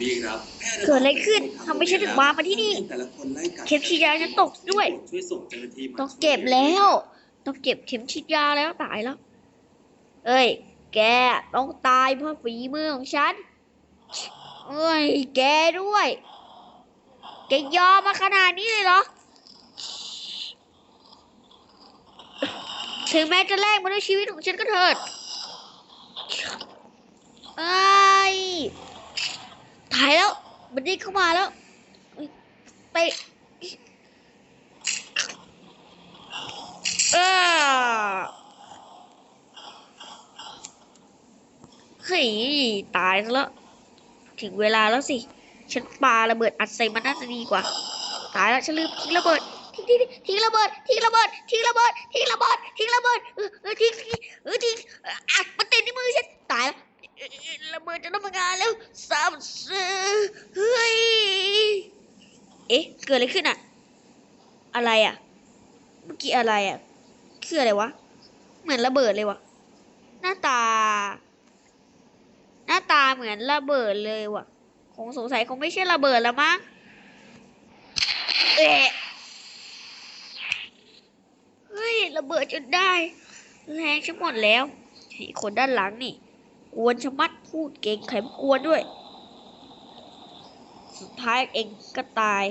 พี่ครับเกิดอะไรขึ้นทำไมฉันถึงมามาที่นี่แต่ละคนไล่กัดเข็มฉีดยาฉันตกด้วยช่วยส่งเจ้าหน้าที่มาต้องเก็บแล้ว ต้องเก็บเข็มฉีดยาแล้วตายแล้วเอ้ย แกต้องตายเพราะฝีมือของฉันเอ้ย แกด้วย แกยอมมาขนาดนี้เลยเหรอ ถึงแม้จะแลกมาด้วยชีวิตของฉันก็เถิดไอ้ย ตายแล้ว มันได้เข้ามาแล้วเอ้ยเออเฮ้ยตายซะแล้ว ถึงเวลาแล้วสิ ฉันปาระเบิดอัดใส่มันน่าจะดีกว่า ตายแล้วฉันลืมทิ้งระเบิดทิ้งทิ้งทิ้งระเบิดทิ้งระเบิดทิ้งระเบิดทิ้งระเบิดทิ้งระเบิดเออเออทิ้งเออทิ้งอัดมันติดในมือฉันตายแล้ว ระเบิดจะต้องมางานแล้วสามสือเฮ้ย เอ๊ะ เกิดอะไรขึ้นอะอะไรอะเมื่อกี้อะไรอะคืออะไรวะ เหมือนระเบิดเลยวะหน้าตา หน้าตาเหมือนระเบิดเลยวะคงสงสัยคงไม่ใช่ระเบิดแล้วมั้งเอะเฮ้ยระเบิดจนได้ แรงฉันหมดแล้วไอ้คนด้านหลังนี่ กวนชะมัดพูดเก่งใครมกวนด้วย สุดท้ายเองก็ตาย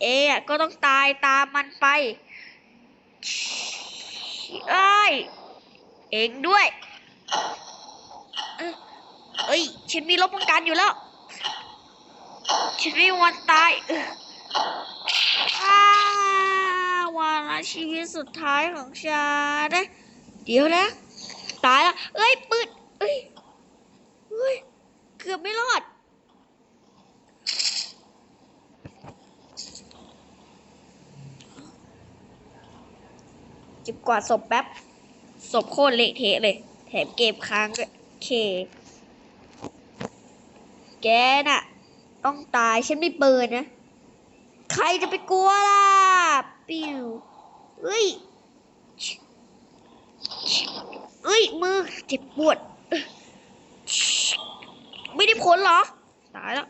เอะก็ต้องตายตามมันไปเอ้ยเองด้วย เอ้ยฉันมีรบป้องกันอยู่แล้ว ฉันไม่วันตายอ้าวาระชีวิตสุดท้ายของฉันนะเดี๋ยวนะ ตายแล้ว เอ้ยปืนเอ้ยเฮ้ย เกือบไม่รอด จิบกวาดศพแป๊บ ศพโคตรเละเทะเลย แถมเกมค้างด้วยเค แกน่ะ ต้องตายฉันไม่เปิดนะ ใครจะไปกลัวล่ะ ปิวเอ้ยเอ้ยมือเจ็บปวด ไม่ได้ผลเหรอ ตายแล้ว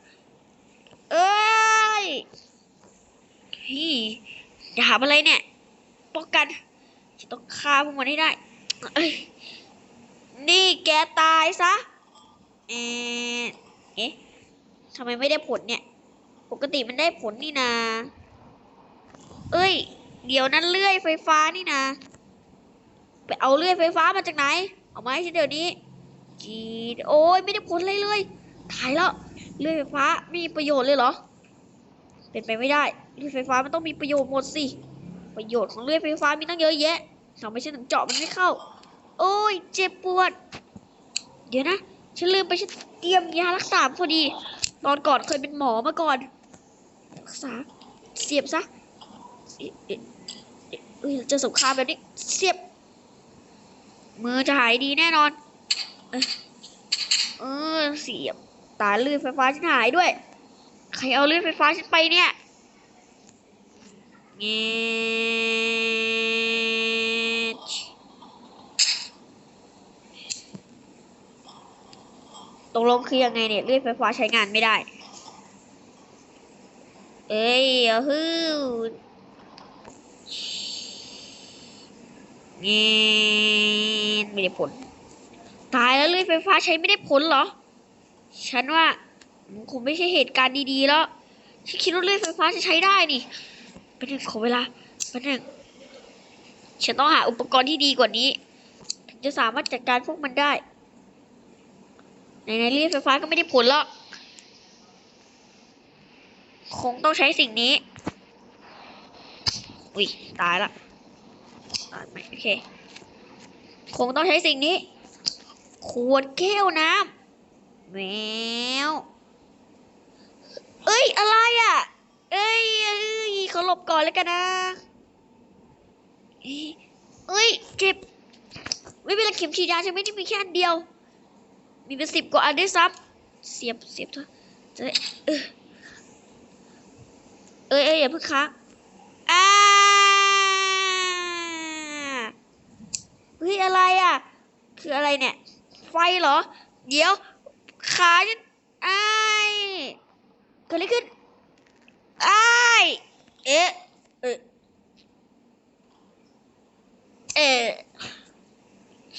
เอ้ยพี่ดาบอะไรเนี่ย ป้องกันฉันต้องฆ่าพวกมันให้ได้เอ้ยนี่แกตายซะ เอ๊ะเอ๊ะทำไมไม่ได้ผลเนี่ย ปกติมันได้ผลนี่นา เอ้ย เดี๋ยวนั้นเลื่อยไฟฟ้านี่นา ไปเอาเลื่อยไฟฟ้ามาจากไหน เอามาให้ฉันเดี๋ยวนี้ จีดโอ้ยไม่ได้ผลเลยเลยถ่ายแล้วเลื่อยไฟฟ้ามีประโยชน์เลยเหรอ เป็นไปไม่ได้เลื่อยไฟฟ้ามันต้องมีประโยชน์หมดสิ ประโยชน์ของเลื่อยไฟฟ้ามีตั้งเยอะแยะทำไมฉันถึงเจาะมันไม่เข้า โอ้ยเจ็บปวด เดี๋ยวนะฉันลืมไปฉันเตรียมยารักษาพอดี ตอนก่อนเคยเป็นหมอมาก่อน รักษา เสียบซะเอ๊ะเอ๊ะเอ๊ะเอ้ยจอสงครามแบบนี้ เสียบ มือจะหายดีแน่นอน เอยเออเสียบตาลื่นไฟฟ้าฉันหายด้วย ใครเอาลื่นไฟฟ้าฉันไปเนี่ยเงี้ยตกลงคือยังไงเนี่ยเลื่อยไฟฟ้าใช้งานไม่ได้ เอ้ยเอาฮือเงี้ยไม่ได้ผล ตายแล้วเลื่อยไฟฟ้าใช้ไม่ได้ผลเหรอ ฉันว่ามันคงไม่ใช่เหตุการณ์ดีๆแล้ว ฉันคิดว่าเลื่อยไฟฟ้าจะใช้ได้นี่เป็นหนึ่งขอเวลาเป็นหนึ่งฉันต้องหาอุปกรณ์ที่ดีกว่านี้ ถึงจะสามารถจัดการพวกมันได้ในในเรียไฟฟ้าก็ไม่ได้ผลหรอก คงต้องใช้สิ่งนี้ อุ้ยตายละตายไหมโอเค คงต้องใช้สิ่งนี้ ขวดแก้วน้ำแมวเอ้ย อะไรอะ เอ้ยเอ้ยเขาหลบก่อนแล้วกันนะเอ้ยเอ้ยเจ็บไม่เป็นไรเข็มฉีดยาฉันไม่ได้มีแค่อันเดียว มีเป็นสิบกว่าอันด้วยซ้ำเสียบเสียบเถอะจะได้เออเอ้ยเอ้ยอย่าเพิ่งค้างอ่าเฮ้ยอะไรอะ คืออะไรเนี่ยไฟเหรอ เดี๋ยว ขาฉันอ้ายเกิดอะไรขึ้นอ้ายเอ๊ะเอ๊ะเอ๊ะ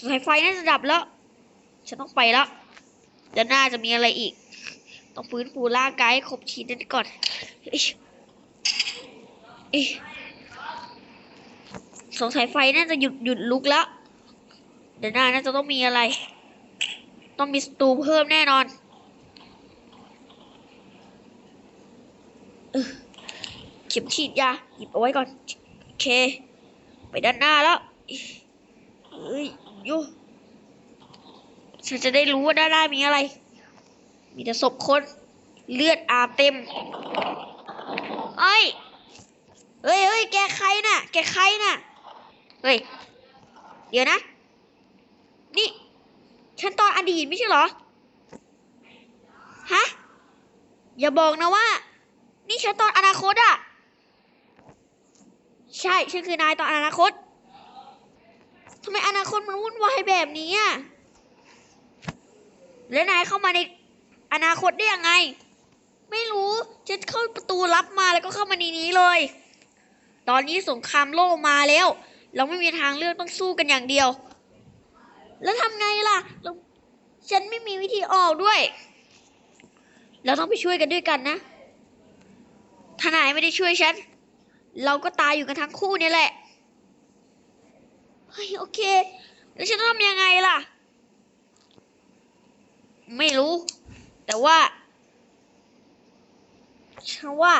สายไฟน่าจะดับแล้ว ฉันต้องไปแล้วด้านหน้าจะมีอะไรอีก ต้องฟื้นฟูร่างกายให้ครบชิ้นนั้นก่อนเอ้ยเอ้ยสงสัยไฟน่าจะหยุดหยุดลุกแล้วเดี๋ยวหน้าน่าจะต้องมีอะไร ต้องมีสตูเพิ่มแน่นอนเข็มฉีดยาหยิบเอาไว้ก่อนโอเค ไปด้านหน้าแล้วเอ้ยโยฉันจะได้รู้ว่าด้านหน้ามีอะไร มีแต่ศพคน เลือดอาบเต็มเอ้ยเฮ้ยเฮ้ยแกใครน่ะ แกใครน่ะ เฮ้ย เดี๋ยวนะ นี่ ฉันตอนอดีตไม่ใช่เหรอ ฮะ อย่าบอกนะว่า นี่ฉันตอนอนาคตอะใช่ ฉันคือนายตอนอนาคตทำไมอนาคตมันวุ่นวายแบบนี้อะแล้วนายเข้ามาในอนาคตได้ยังไง ไม่รู้ฉันเข้าประตูลับมาแล้วก็เข้ามาในนี้เลย ตอนนี้สงครามโลกมาแล้ว เราไม่มีทางเลือกต้องสู้กันอย่างเดียว แล้วทำไงล่ะฉันไม่มีวิธีออกด้วย เราต้องไปช่วยกันด้วยกันนะถ้านายไม่ได้ช่วยฉัน เราก็ตายอยู่กันทั้งคู่นี่แหละ เฮ้ยโอเค แล้วฉันต้องทำยังไงล่ะ ไม่รู้ แต่ว่าฉันว่า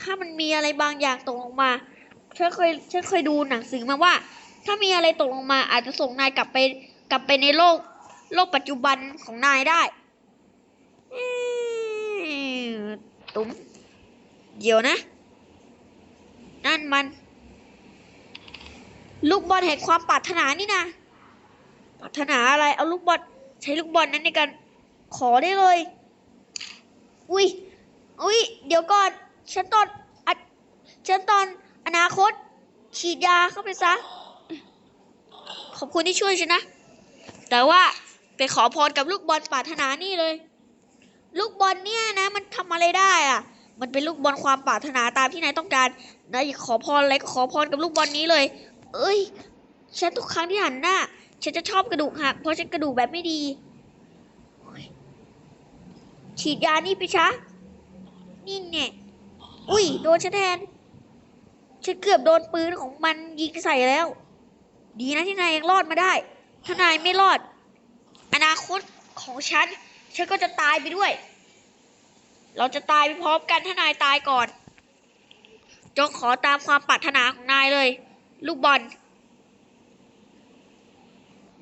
ถ้ามันมีอะไรบางอย่างตกลงมาฉันเคยฉันเคยดูหนังสือมาว่า ถ้ามีอะไรตกลงมาอาจจะส่งนายกลับไป กลับไปในโลก โลกปัจจุบันของนายได้ตุ้มเดี๋ยวนะ นั่นมัน ลูกบอลแห่งความปรารถนานี่นะปรารถนาอะไร เอาลูกบอลใช้ลูกบอลนั้นในการขอได้เลย อุ้ยอุ้ยเดี๋ยวก่อน ฉันตอนอฉันตอนอนาคต ฉีดยาเข้าไปซะ ขอบคุณที่ช่วยฉันนะ แต่ว่าไปขอพรกับลูกบอลปรารถนานี่เลย ลูกบอลเนี่ยนะ มันทำอะไรได้อะมันเป็นลูกบอลความปรารถนาตามที่นายต้องการนายอยากขอพรอะไรก็ขอพรกับลูกบอลนี้เลย เอ้ยฉันทุกครั้งที่หันหน้าฉันจะชอบกระดูกหักเพราะฉันกระดูกแบบไม่ดี ฉีดยานี่ไปชะนี่เนี่ยอุ้ยโดนฉันแทนฉันเกือบโดนปืนของมันยิงใส่แล้ว ดีนะที่นายยังรอดมาได้ ถ้านายไม่รอด อนาคตของฉัน ฉันก็จะตายไปด้วย เราจะตายไปพร้อมกันถ้านายตายก่อน จงขอตามความปรารถนาของนายเลย ลูกบอล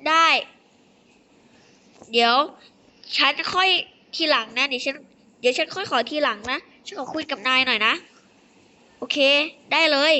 ได้ เดี๋ยว ฉันค่อยทีหลังนะเดี๋ยวฉันเดี๋ยวฉันค่อยขอทีหลังนะ ฉันขอคุยกับนายหน่อยนะ โอเค ได้เลย